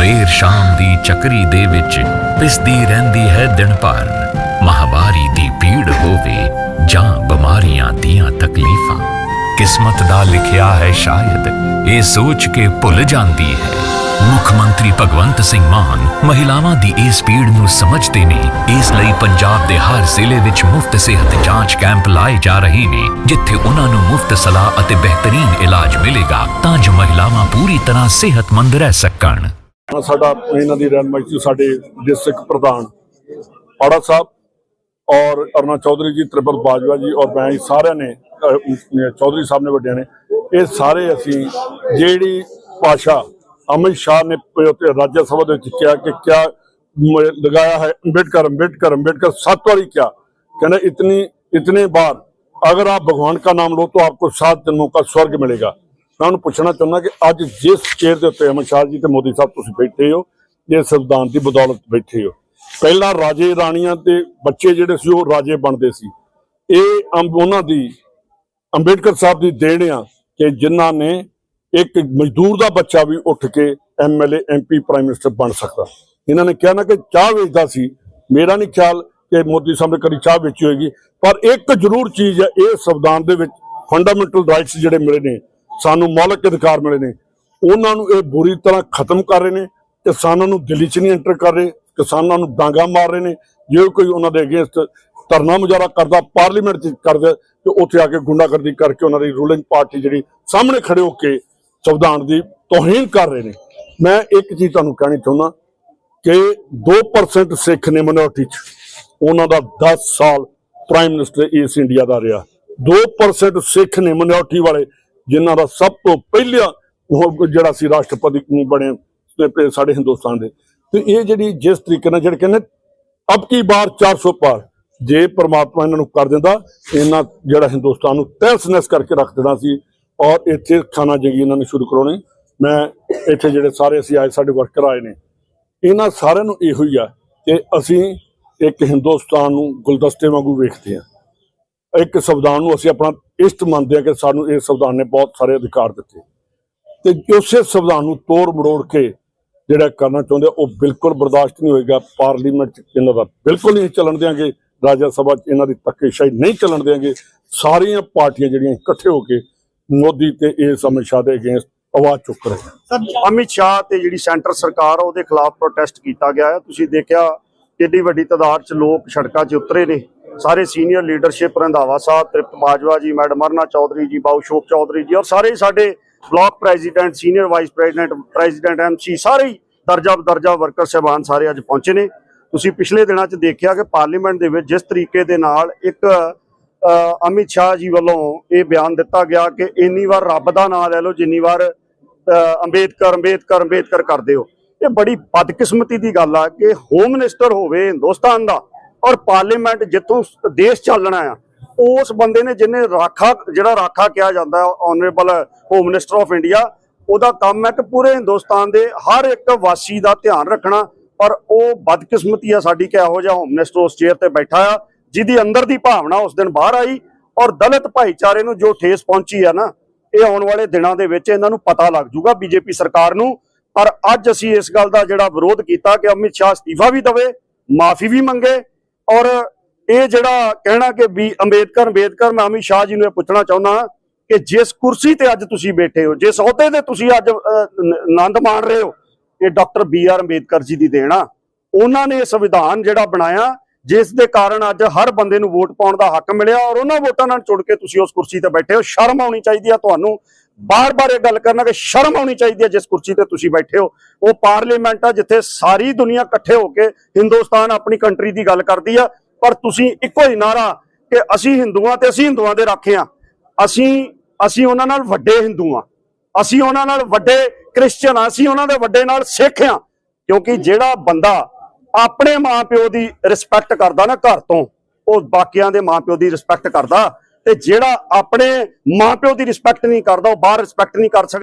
ਸਵੇਰ ਸ਼ਾਮ ਦੀ ਚੱਕਰੀ ਦੇ ਵਿੱਚ ਪਿਸਦੀ ਰਹਿੰਦੀ ਹੈ ਦਿਨ ਭਰ। ਮਹਾਵਾਰੀ ਦੀ ਪੀੜ ਹੋਵੇ ਜਾਂ ਬਿਮਾਰੀਆਂ ਦੀਆਂ ਤਕਲੀਫਾਂ। ਕਿਸਮਤ ਦਾ ਲਿਖਿਆ ਹੈ ਸ਼ਾਇਦ, ਇਹ ਸੋਚ ਕੇ ਭੁੱਲ ਜਾਂਦੀ ਹੈ। ਮੁੱਖ ਮੰਤਰੀ ਭਗਵੰਤ ਸਿੰਘ ਮਾਨ ਮਹਿਲਾਵਾਂ ਦੀ ਇਸ ਪੀੜ ਨੂੰ ਸਮਝਦੇ ਨੇ। ਇਸ ਲਈ ਪੰਜਾਬ ਦੇ ਹਰ ਜ਼ਿਲ੍ਹੇ ਵਿੱਚ ਮੁਫਤ ਸਿਹਤ ਜਾਂਚ ਕੈਂਪ ਲਾਏ ਜਾ ਰਹੇ ਨੇ, ਜਿੱਥੇ ਉਹਨਾਂ ਨੂੰ ਮੁਫਤ ਸਲਾਹ ਅਤੇ ਬਿਹਤਰੀਨ ਇਲਾਜ ਮਿਲੇਗਾ ਤਾਂ ਜੋ ਮਹਿਲਾਵਾਂ ਪੂਰੀ ਤਰ੍ਹਾਂ ਸਿਹਤਮੰਦ ਰਹਿ ਸਕਣ। ਸਾਡਾ ਇਹਨਾਂ ਦੀ ਰਹਿਨਮਾਈ ਸਾਡੇ ਡਿਸਟ੍ਰਿਕਟ ਪ੍ਰਧਾਨ ਪਾੜਾ ਸਾਹਿਬ ਔਰ ਅਰਨਾ ਚੌਧਰੀ ਜੀ ਤ੍ਰਿਪਲ ਬਾਜਵਾ ਜੀ ਔਰ ਮੈਂ ਸਾਰਿਆਂ ਨੇ ਚੌਧਰੀ ਸਾਹਿਬ ਨੇ ਵੱਡਿਆਂ ਨੇ, ਇਹ ਸਾਰੇ ਅਸੀਂ ਜਿਹੜੀ ਭਾਸ਼ਾ ਅਮਿਤ ਸ਼ਾਹ ਨੇ ਰਾਜ ਸਭਾ ਦੇ ਵਿੱਚ ਕਿਹਾ ਕਿ ਕਿਆ ਲਗਾਇਆ ਹੈ, ਅੰਬੇਡਕਰ ਅੰਬੇਡਕਰ ਅੰਬੇਡਕਰ ਸੱਤ ਵਾਰੀ ਕਿਹਾ। ਕਹਿੰਦਾ, ਇਤਨੀ, ਇਤਨੇ ਬਾਰ अगर आप भगवान का नाम लो तो आपको सात जन्मों का स्वर्ग मिलेगा ਮੈਂ ਉਹਨੂੰ ਪੁੱਛਣਾ ਚਾਹੁੰਦਾ ਕਿ ਅੱਜ ਜਿਸ ਚੇਅਰ ਦੇ ਉੱਤੇ ਅਮਿਤ ਸ਼ਾਹ ਜੀ ਤੇ ਮੋਦੀ ਸਾਹਿਬ ਤੁਸੀਂ ਬੈਠੇ ਹੋ ਇਹ ਸੰਵਿਧਾਨ ਦੀ ਬਦੌਲਤ ਬੈਠੇ ਹੋ। ਪਹਿਲਾਂ ਰਾਜੇ ਰਾਣੀਆਂ ਤੇ ਬੱਚੇ ਜਿਹੜੇ ਸੀ, ਉਹ ਰਾਜੇ ਬਣਦੇ ਸੀ। ਇਹ ਉਹਨਾਂ ਦੀ, ਅੰਬੇਡਕਰ ਸਾਹਿਬ ਦੀ ਦੇਣ ਆ ਕਿ ਜਿਨ੍ਹਾਂ ਨੇ ਇੱਕ ਮਜ਼ਦੂਰ ਦਾ ਬੱਚਾ ਵੀ ਉੱਠ ਕੇ ਐਮਐਲਏ ਐਮਪੀ ਪ੍ਰਾਈਮ ਮਿਨਿਸਟਰ ਬਣ ਸਕਦਾ। ਇਹਨਾਂ ਨੇ ਕਿਹਾ ਨਾ ਕਿ ਚਾਹ ਵੇਚਦਾ ਸੀ। ਮੇਰਾ ਨਹੀਂ ਖਿਆਲ ਕਿ ਮੋਦੀ ਸਾਹਿਬ ਨੇ ਕਦੀ ਚਾਹ ਵੇਚੀ ਹੋਏਗੀ, ਪਰ ਇੱਕ ਜ਼ਰੂਰ ਚੀਜ਼ ਹੈ ਇਹ ਸੰਵਿਧਾਨ ਦੇ ਵਿੱਚ ਫੰਡਾਮੈਂਟਲ ਰਾਈਟਸ ਜਿਹੜੇ ਮਿਲੇ ਨੇ ਸਾਨੂੰ ਮੌਲਿਕ ਅਧਿਕਾਰ ਮਿਲੇ ਨੇ। ਉਹਨਾਂ ਨੂੰ ਇਹ ਬੁਰੀ ਤਰ੍ਹਾਂ ਖਤਮ ਕਰ ਰਹੇ ਨੇ, ਕਿਸਾਨਾਂ ਨੂੰ ਦਿੱਲੀ 'ਚ ਨਹੀਂ ਐਂਟਰ ਕਰ ਰਹੇ, ਕਿਸਾਨਾਂ ਨੂੰ ਡਾਂਗਾ ਮਾਰ ਰਹੇ ਨੇ। ਜੇ ਕੋਈ ਉਹਨਾਂ ਦੇ ਅਗੇਂਸਟ ਧਰਨਾ ਮੁਜ਼ਾਹਰਾ ਕਰਦਾ, ਪਾਰਲੀਮੈਂਟ 'ਚ ਕਰਦਾ, ਤੇ ਉੱਥੇ ਆ ਕੇ ਗੁੰਡਾਗਰਦੀ ਕਰਕੇ ਉਹਨਾਂ ਦੀ ਰੂਲਿੰਗ ਪਾਰਟੀ ਜਿਹੜੀ ਸਾਹਮਣੇ ਖੜੇ ਹੋ ਕੇ ਸੰਵਿਧਾਨ ਦੀ ਤੋਹੀਨ ਕਰ ਰਹੇ ਨੇ। ਮੈਂ ਇੱਕ ਚੀਜ਼ ਤੁਹਾਨੂੰ ਕਹਿਣੀ ਚਾਹੁੰਦਾ ਕਿ 2% ਸਿੱਖ ਨੇ ਮਿਨੋਰਟੀ 'ਚ। ਉਹਨਾਂ ਦਾ 10 ਸਾਲ ਪ੍ਰਾਈਮ ਮਿਨਿਸਟਰ ਇਸ ਇੰਡੀਆ ਦਾ ਰਿਹਾ। 2% ਸਿੱਖ ਨੇ ਮਿਨੋਰਟੀ ਵਾਲੇ। ਜਿਨ੍ਹਾਂ ਦਾ ਸਭ ਤੋਂ ਪਹਿਲਾ ਉਹ ਜਿਹੜਾ ਸੀ ਰਾਸ਼ਟਰਪਤੀ ਬਣੇ ਸਾਡੇ ਹਿੰਦੁਸਤਾਨ ਦੇ। ਤੇ ਇਹ ਜਿਹੜੀ ਜਿਸ ਤਰੀਕੇ ਨਾਲ ਜਿਹੜੇ ਕਹਿੰਦੇ, ਅਬ ਕੀ ਬਾਰ 400 ਪਾਰ, ਜੇ ਪ੍ਰਮਾਤਮਾ ਇਹਨਾਂ ਨੂੰ ਕਰ ਦਿੰਦਾ, ਇਹਨਾਂ ਜਿਹੜਾ ਹਿੰਦੁਸਤਾਨ ਨੂੰ ਤਹਿਸ-ਨਹਿਸ ਕਰਕੇ ਰੱਖ ਦੇਣਾ ਸੀ ਔਰ ਇੱਥੇ ਖਾਣਾ ਜੰਗੀ ਇਹਨਾਂ ਨੇ ਸ਼ੁਰੂ ਕਰਾਉਣੀ। ਮੈਂ ਇੱਥੇ ਜਿਹੜੇ ਸਾਰੇ ਅਸੀਂ ਆਏ, ਸਾਡੇ ਵਰਕਰ ਆਏ ਨੇ। ਇਹਨਾਂ ਸਾਰਿਆਂ ਨੂੰ ਇਹੋ ਹੀ ਆ ਕਿ ਅਸੀਂ ਇੱਕ ਹਿੰਦੁਸਤਾਨ ਨੂੰ ਗੁਲਦਸਤੇ ਵਾਂਗੂ ਵੇਖਦੇ ਹਾਂ। ਇੱਕ ਸੰਵਿਧਾਨ ਨੂੰ ਅਸੀਂ ਆਪਣਾ ਇਸ਼ਟ ਮੰਨਦੇ ਆ ਕਿ ਸਾਨੂੰ ਇਹ ਸੰਵਿਧਾਨ ਨੇ ਬਹੁਤ ਸਾਰੇ ਅਧਿਕਾਰ ਦਿੱਤੇ। ਤੇ ਉਸੇ ਸੰਵਿਧਾਨ ਨੂੰ ਤੋੜ ਮਰੋੜ ਕੇ ਜਿਹੜਾ ਕਰਨਾ ਚਾਹੁੰਦੇ ਉਹ ਬਿਲਕੁਲ ਬਰਦਾਸ਼ਤ ਨਹੀਂ ਹੋਏਗਾ। ਪਾਰਲੀਮੈਂਟ 'ਚ ਇਹਨਾਂ ਦਾ ਬਿਲਕੁਲ ਨਹੀਂ ਚੱਲਣ ਦੇਾਂਗੇ ਰਾਜ ਸਭਾ 'ਚ ਇਹਨਾਂ ਦੀ ਧੱਕੇਸ਼ਾਹੀ ਨਹੀਂ ਚੱਲਣ ਦੇਾਂਗੇ ਸਾਰੀਆਂ ਪਾਰਟੀਆਂ ਜਿਹੜੀਆਂ ਇਕੱਠੇ ਹੋ ਕੇ ਮੋਦੀ ਤੇ ਇਸ ਅਮਿਤ ਸ਼ਾਹ ਦੇ ਅਗੇਂਸਟ ਆਵਾਜ਼ ਚੁੱਕ ਰਹੇ ਅਮਿਤ ਸ਼ਾਹ ਤੇ ਜਿਹੜੀ ਸੈਂਟਰ ਸਰਕਾਰ ਉਹਦੇ ਖਿਲਾਫ ਪ੍ਰੋਟੈਸਟ ਕੀਤਾ ਗਿਆ ਹੈ ਤੁਸੀਂ ਦੇਖਿਆ ਕਿੰਨੀ ਵੱਡੀ ਤਾਦਾਦ 'ਚ ਲੋਕ ਸੜਕਾਂ 'ਚ ਉਤਰੇ ਨੇ। ਸਾਰੇ senior leadership Randhawa Sahib, Tripat Bajwa ji, madam Aruna Chaudhary ਜੀ ਬਾਉ ਸ਼ੋਕ ਚੌਧਰੀ ਜੀ ਔਰ ਸਾਰੇ ਸਾਡੇ block president senior vice president president MC ਸਾਰੇ ਹੀ ਦਰਜਾ ਬਦਰਜਾ ਵਰਕਰ ਸਹਿਬਾਨ ਸਾਰੇ ਅੱਜ ਪਹੁੰਚੇ ਨੇ। ਤੁਸੀਂ ਪਿਛਲੇ ਦਿਨਾਂ 'ਚ ਦੇਖਿਆ ਕਿ ਪਾਰਲੀਮੈਂਟ ਦੇ ਵਿੱਚ ਜਿਸ ਤਰੀਕੇ ਦੇ ਨਾਲ ਇੱਕ ਅਮਿਤ ਸ਼ਾਹ ਜੀ ਵੱਲੋਂ ਇਹ ਬਿਆਨ ਦਿੱਤਾ ਗਿਆ ਕਿ ਇੰਨੀ ਵਾਰ ਰੱਬ ਦਾ ਨਾਮ ਲੈ ਲਓ, ਜਿੰਨੀ ਵਾਰ ਅੰਬੇਦਕਰ ਅੰਬੇਦਕਰ ਅੰਬੇਦਕਰ ਕਰਦੇ ਹੋ। ਇਹ ਬੜੀ ਬਦਕਿਸਮਤੀ ਦੀ ਗੱਲ ਆ ਕਿ ਹੋਮ ਮਿਨਿਸਟਰ ਹੋਵੇ ਹਿੰਦੁਸਤਾਨ ਦਾ ਔਰ ਪਾਰਲੀਮੈਂਟ ਜਿੱਥੋਂ ਦੇਸ਼ ਚੱਲਣਾ ਆ, ਉਸ ਬੰਦੇ ਨੇ ਜਿਹਨੇ ਰਾਖਾ, ਜਿਹੜਾ ਰਾਖਾ ਕਿਹਾ ਜਾਂਦਾ honourable home minister of India ਉਹਦਾ ਕੰਮ ਹੈ ਕਿ ਪੂਰੇ ਹਿੰਦੁਸਤਾਨ ਦੇ ਹਰ ਇੱਕ ਵਾਸੀ ਦਾ ਧਿਆਨ ਰੱਖਣਾ, ਪਰ ਉਹ ਬਦਕਿਸਮਤੀ ਆ ਸਾਡੀ ਕਿ ਇਹੋ ਜਿਹਾ ਹੋਮ ਮਿਨਿਸਟਰ ਉਸ ਚੇਅਰ ਤੇ ਬੈਠਾ ਆ, ਜਿਹਦੀ ਅੰਦਰ ਦੀ ਭਾਵਨਾ ਉਸ ਦਿਨ ਬਾਹਰ ਆਈ, ਔਰ ਦਲਿਤ ਭਾਈਚਾਰੇ ਨੂੰ ਜੋ ਠੇਸ ਪਹੁੰਚੀ ਆ ਨਾ, ਇਹ ਆਉਣ ਵਾਲੇ ਦਿਨਾਂ ਦੇ ਵਿੱਚ ਇਹਨਾਂ ਨੂੰ ਪਤਾ ਲੱਗ ਜੂਗਾ ਬੀਜੇਪੀ ਸਰਕਾਰ ਨੂੰ, ਪਰ ਅੱਜ ਅਸੀਂ ਇਸ ਗੱਲ ਦਾ ਜਿਹੜਾ ਵਿਰੋਧ ਕੀਤਾ ਕਿ ਅਮਿਤ ਸ਼ਾਹ ਅਸਤੀਫਾ ਵੀ ਦਵੇ, ਮਾਫੀ ਵੀ ਮੰਗੇ ਔਰ ਇਹ ਜਿਹੜਾ ਕਹਿਣਾ ਕਿ ਵੀ ਅੰਬੇਦਕਰ ਅੰਬੇਦਕਰ, ਮੈਂ ਅਮਿਤ ਸ਼ਾਹ ਜੀ ਨੂੰ ਇਹ ਪੁੱਛਣਾ ਚਾਹੁੰਦਾ ਕਿ ਜਿਸ ਕੁਰਸੀ ਤੇ ਅੱਜ ਤੁਸੀਂ ਬੈਠੇ ਹੋ, ਜਿਸ ਅਹੁਦੇ ਤੇ ਤੁਸੀਂ ਅੱਜ ਆਨੰਦ ਮਾਣ ਰਹੇ ਹੋ, ਇਹ doctor B R Ambedkar ji ਦੀ ਦੇਣ ਆ। ਉਹਨਾਂ ਨੇ ਸੰਵਿਧਾਨ ਜਿਹੜਾ ਬਣਾਇਆ, ਜਿਸ ਦੇ ਕਾਰਨ ਅੱਜ ਹਰ ਬੰਦੇ ਨੂੰ ਵੋਟ ਪਾਉਣ ਦਾ ਹੱਕ ਮਿਲਿਆ ਔਰ ਉਹਨਾਂ ਵੋਟਾਂ ਨਾਲ ਜੁੜ ਕੇ ਤੁਸੀਂ ਉਸ ਕੁਰਸੀ ਤੇ ਬੈਠੇ ਹੋ। ਸ਼ਰਮ ਆਉਣੀ ਚਾਹੀਦੀ ਆ ਤੁਹਾਨੂੰ। ਬਾਰ-ਬਾਰ ਇਹ ਗੱਲ ਕਰਨਾ ਕਿ ਸ਼ਰਮ ਆਉਣੀ ਚਾਹੀਦੀ ਹੈ ਜਿਸ ਕੁਰਸੀ ਤੇ ਤੁਸੀਂ ਬੈਠੇ ਹੋ। ਉਹ ਪਾਰਲੀਮੈਂਟ ਆ ਜਿੱਥੇ ਸਾਰੀ ਦੁਨੀਆ ਇਕੱਠੇ ਹੋ ਕੇ ਹਿੰਦੁਸਤਾਨ ਆਪਣੀ ਕੰਟਰੀ ਦੀ ਗੱਲ ਕਰਦੀ ਆ। ਪਰ ਤੁਸੀਂ ਇੱਕੋ ਹੀ ਨਾਰਾ ਕਿ ਅਸੀਂ ਹਿੰਦੂਆਂ ਤੇ ਅਸੀਂ ਹਿੰਦੂਆਂ ਦੇ ਰਾਖੇ ਆ। ਅਸੀਂ ਅਸੀਂ ਉਹਨਾਂ ਨਾਲ ਵੱਡੇ ਹਿੰਦੂ ਆ। ਅਸੀਂ ਉਹਨਾਂ ਨਾਲ ਵੱਡੇ ਕ੍ਰਿਸਚੀਅਨ ਆ। ਅਸੀਂ ਉਹਨਾਂ ਦੇ ਵੱਡੇ ਨਾਲ ਸਿੱਖ ਆ। ਕਿਉਂਕਿ ਜਿਹੜਾ ਬੰਦਾ ਆਪਣੇ ਮਾਪਿਓ ਦੀ ਰਿਸਪੈਕਟ ਕਰਦਾ ਨਾ ਘਰ ਤੋਂ, ਉਹ ਬਾਕੀਆਂ ਦੇ ਮਾਪਿਓ ਦੀ ਰਿਸਪੈਕਟ ਕਰਦਾ। ਤੇ ਜਿਹੜਾ ਆਪਣੇ ਮਾਪਿਓ ਦੀ ਰਿਸਪੈਕਟ ਨਹੀਂ ਕਰਦਾ ਉਹ ਬਾਹਰ ਰਿਸਪੈਕਟ ਨਹੀਂ ਕਰ ਸਕਦਾ।